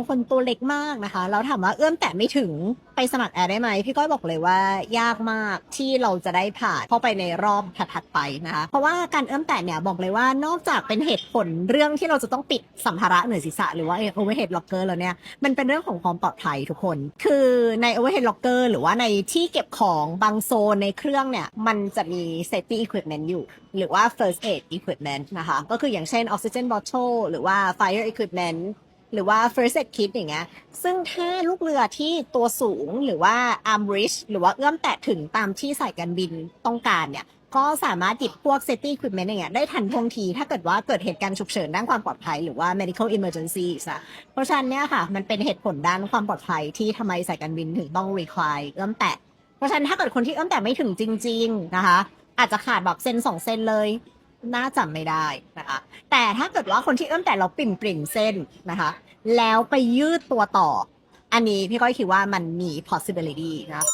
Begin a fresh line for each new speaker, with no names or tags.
คนตัวเล็กมากนะคะ แล้วถามว่าเอื้อมแตะไม่ถึงไปสมัครแอร์ได้ไหมพี่ก้อยบอกเลยว่ายากมากที่เราจะได้ผ่านเข้าไปในรอบถัดไปนะคะเพราะว่าการเอื้อมแตะเนี่ยบอกเลยว่านอกจากเป็นเหตุผลเรื่องที่เราจะต้องปิดสัมภาระเหนือศีรษะหรือว่า overhead locker แล้วเนี่ยมันเป็นเรื่องของความปลอดภัยทุกคน คือใน overhead locker หรือว่าในที่เก็บของบางโซนในเครื่องเนี่ยมันจะมี safety equipment อยู่ หรือว่า first aid equipment นะคะก็คืออย่างเช่น oxygen bottle หรือว่า fire equipment หรือว่า first aid kit อย่างเงี้ย ซึ่งถ้าลูกเรือที่ตัวสูงหรือว่า arm reach หรือว่าเอื้อมแตะถึงตามที่สายการบินต้องการเนี่ย ก็สามารถหยิบพวก safety equipment อย่างเงี้ยได้ทันท่วงที ถ้าเกิดว่าเกิดเหตุการณ์ฉุกเฉินด้านความปลอดภัยหรือว่า medical emergency อะเพราะฉะนั้นเนี่ยค่ะ มันเป็นเหตุผลด้านความปลอดภัยที่ทำไมสายการบินถึงต้อง require เอื้อมแตะ เพราะฉะนั้นถ้าเกิดคนที่เอื้อมแตะไม่ถึงจริง ๆ นะคะ อาจจะขาดแบบเซนสองเซนเลย น่าจะไม่ได้นะคะ แต่ถ้าเกิดว่าคนที่เอื้อมแต่เราปริ่มปริ่มเส้นนะคะ แล้วไปยืดตัวต่อ อันนี้พี่ก้อยคิดว่ามันมี possibility นะครับ